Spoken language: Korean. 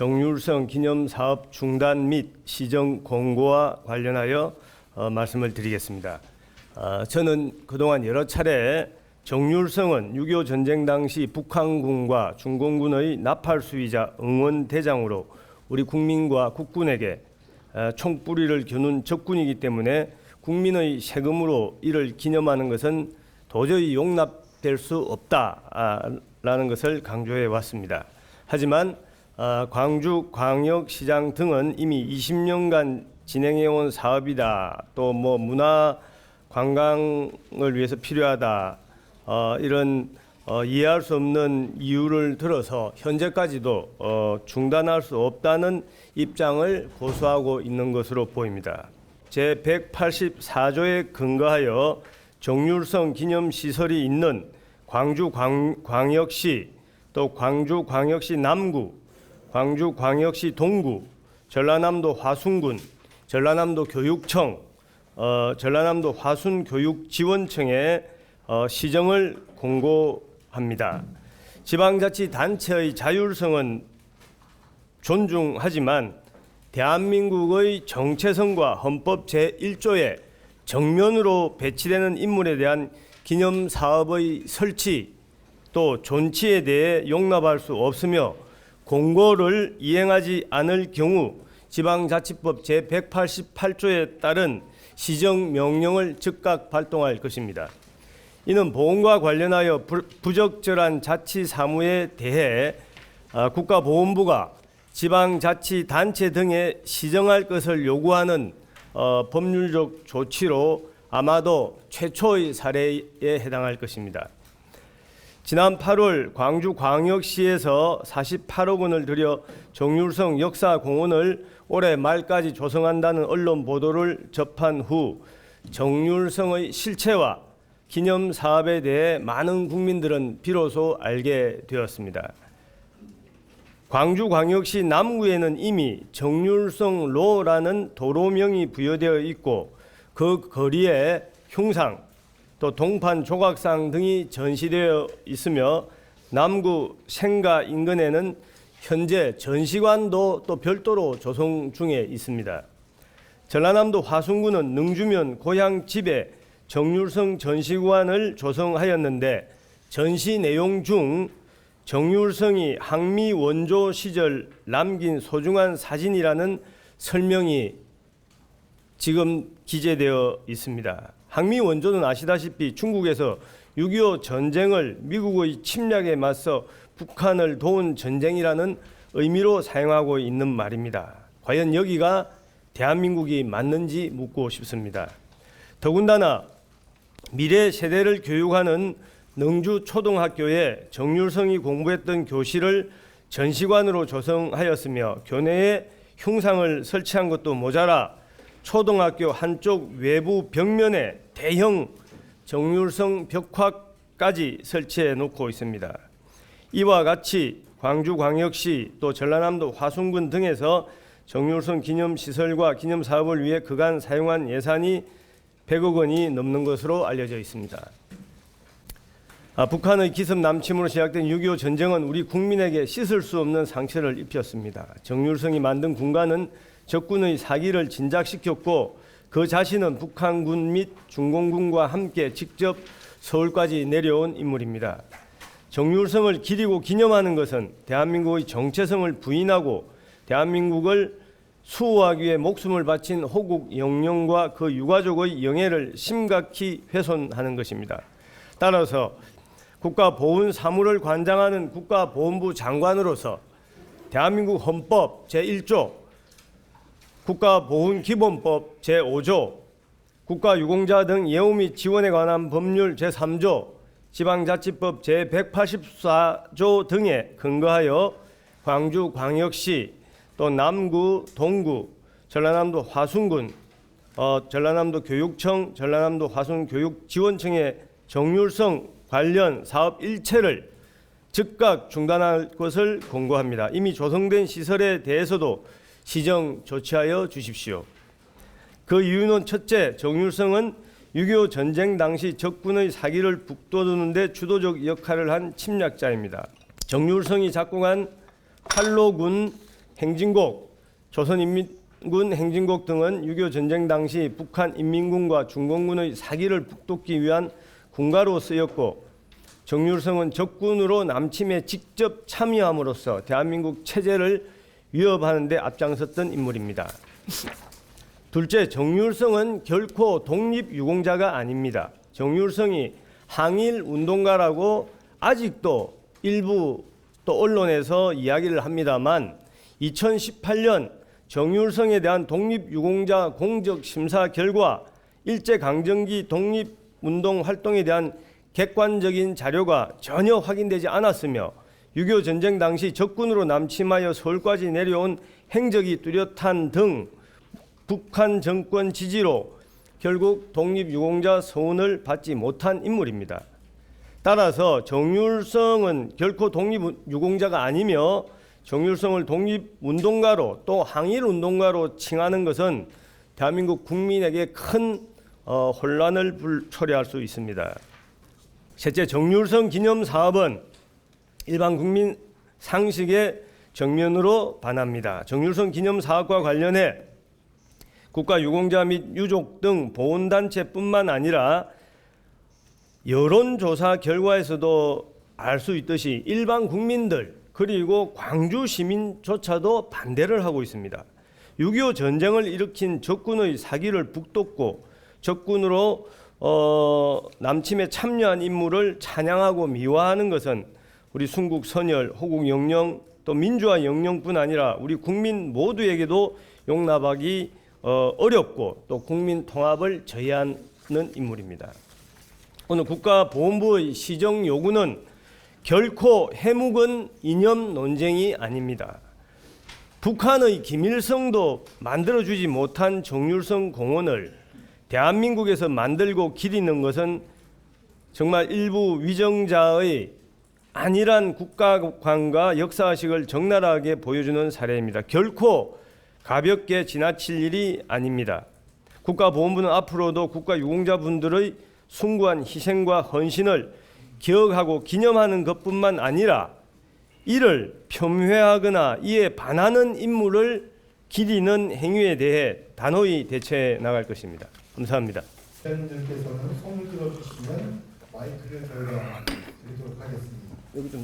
정률성 기념 사업 중단 및 시정 공고와 관련하여 어, 말씀을 드리겠습니다. 어, 저는 그동안 여러 차례 정률성은 6.25 전쟁 당시 북한군과 중공군의 나팔 수위자 응원 대장으로 우리 국민과 국군에게 어, 총뿌리를 겨눈 적군이기 때문에 국민의 세금으로 이를 기념하는 것은 도저히 용납될 수 없다라는 것을 강조해 왔습니다. 하지만 어, 광주 광역시장 등은 이미 20년간 진행해 온 사업이다. 또 뭐 문화 관광을 위해서 필요하다. 어, 이런 어, 이해할 수 없는 이유를 들어서 현재까지도 어, 중단할 수 없다는 입장을 고수하고 있는 것으로 보입니다. 제 184조에 근거하여 정률성 기념 시설이 있는 광주 광, 광역시 또 광주 광역시 남구, 광주 광역시 동구, 전라남도 화순군, 전라남도 교육청, 어, 전라남도 화순교육지원청에 어, 시정을 공고합니다. 지방자치단체의 자율성은 존중하지만 대한민국의 정체성과 헌법 제1조에 정면으로 배치되는 인물에 대한 기념 사업의 설치 또 존치에 대해 용납할 수 없으며 공고를 이행하지 않을 경우 지방자치법 제188조에 따른 시정 명령을 즉각 발동할 것입니다. 이는 보험과 관련하여 부- 부적절한 자치 사무에 대해 아, 국가보훈부가 지방자치단체 등에 시정할 것을 요구하는 어, 법률적 조치로 아마도 최초의 사례에 해당할 것입니다. 지난 8월 광주 광역시에서 48억 원을 들여 정률성 역사공원을 올해 말까지 조성한다는 언론 보도를 접한 후 정률성의 실체와 기념 사업에 대해 많은 국민들은 비로소 알게 되었습니다. 광주광역시 남구에는 이미 정률성 로라는 도로명이 부여되어 있고 그 거리에 흉상 또 동판 조각상 등이 전시되어 있으며 남구 생가 인근에는 현재 전시관도 또 별도로 조성 중에 있습니다. 전라남도 화순군은 능주면 고향 집에 정률성 전시관을 조성하였는데 전시 내용 중 정률성이 항미 원조 시절 남긴 소중한 사진이라는 설명이 지금 기재되어 있습니다. 항미 원조는 아시다시피 중국에서 6.25 전쟁을 미국의 침략에 맞서 북한을 도운 전쟁이라는 의미로 사용하고 있는 말입니다. 과연 여기가 대한민국이 맞는지 묻고 싶습니다. 더군다나 미래 세대를 교육하는 능주 초등학교에 정률성이 공부했던 교실을 전시관으로 조성하였으며 교내에 흉상을 설치한 것도 모자라 초등학교 한쪽 외부 벽면에 대형 정률성 벽화까지 설치해 놓고 있습니다. 이와 같이 광주광역시 또 전라남도 화순군 등에서 정률성 기념 시설과 기념 사업을 위해 그간 사용한 예산이 100억 원이 넘는 것으로 알려져 있습니다. 아, 북한의 기습 남침으로 시작된 6.25 전쟁은 우리 국민에게 씻을 수 없는 상처를 입혔습니다. 정률성이 만든 군관은 적군의 사기를 진작시켰고 그 자신은 북한군 및 중공군과 함께 직접 서울까지 내려온 인물입니다. 정률성을 기리고 기념하는 것은 대한민국의 정체성을 부인하고 대한민국을 수호하기 위해 목숨을 바친 호국 영령과 그 유가족의 영예를 심각히 훼손하는 것입니다. 따라서 국가보훈 사무를 관장하는 국가보훈부 장관으로서 대한민국 헌법 제1조, 국가보훈기본법 제5조, 국가유공자 등 예우 및 지원에 관한 법률 제3조, 지방자치법 제184조 등에 근거하여 광주광역시 또 남구, 동구, 전라남도 화순군, 어, 전라남도 교육청, 전라남도 화순교육지원청의 정률성 관련 사업 일체를 즉각 중단할 것을 공고합니다. 이미 조성된 시설에 대해서도 시정 조치하여 주십시오. 그 이유는 첫째, 정률성은 6.25 전쟁 당시 적군의 사기를 북돋우는 데 주도적 역할을 한 침략자입니다. 정률성이 작공한 팔로군 행진곡, 조선인민군 행진곡 등은 6.25 전쟁 당시 북한 인민군과 중공군의 사기를 북돋기 위한 군가로 쓰였고 정률성은 적군으로 남침에 직접 참여함으로써 대한민국 체제를 위협하는 데 앞장섰던 인물입니다. 둘째, 정률성은 결코 독립 유공자가 아닙니다. 정률성이 항일 운동가라고 아직도 일부 또 언론에서 이야기를 합니다만 2018년 정률성에 대한 독립 유공자 공적 심사 결과 일제 강점기 독립 운동 활동에 대한 객관적인 자료가 전혀 확인되지 않았으며 6.25 전쟁 당시 적군으로 남침하여 서울까지 내려온 행적이 뚜렷한 등 북한 정권 지지로 결국 독립유공자 서운을 받지 못한 인물입니다. 따라서 정률성은 결코 독립유공자가 아니며 정률성을 독립운동가로 또 항일운동가로 칭하는 것은 대한민국 국민에게 큰 어, 혼란을 불, 초래할 수 있습니다. 셋째, 정률성 기념 사업은 일반 국민 상식의 정면으로 반합니다. 정률성 기념 사업과 관련해 국가 유공자 및 유족 등 보훈단체뿐만 아니라 여론조사 결과에서도 알 수 있듯이 일반 국민들 그리고 광주 시민조차도 반대를 하고 있습니다. 6.25 전쟁을 일으킨 적군의 사기를 북돋고 적군으로 어, 남침에 참여한 인물을 찬양하고 미화하는 것은 우리 순국 선열, 호국 영령 또 민주화 영령뿐 아니라 우리 국민 모두에게도 용납하기 어, 어렵고 또 국민 통합을 저해하는 인물입니다. 오늘 국가보훈부의 시정 요구는 결코 해묵은 이념 논쟁이 아닙니다. 북한의 김일성도 만들어주지 못한 정률성 공원을 대한민국에서 만들고 기리는 것은 정말 일부 위정자의 안일한 국가관과 역사의식을 적나라하게 보여주는 사례입니다. 결코 가볍게 지나칠 일이 아닙니다. 국가보훈부는 앞으로도 국가유공자분들의 숭고한 희생과 헌신을 기억하고 기념하는 것뿐만 아니라 이를 폄훼하거나 이에 반하는 인물을 기리는 행위에 대해 단호히 대처해 나갈 것입니다. 감사합니다. 위원님들께서는 손을 들어주시면 마이크를 저희가 드리도록 하겠습니다. 여기 좀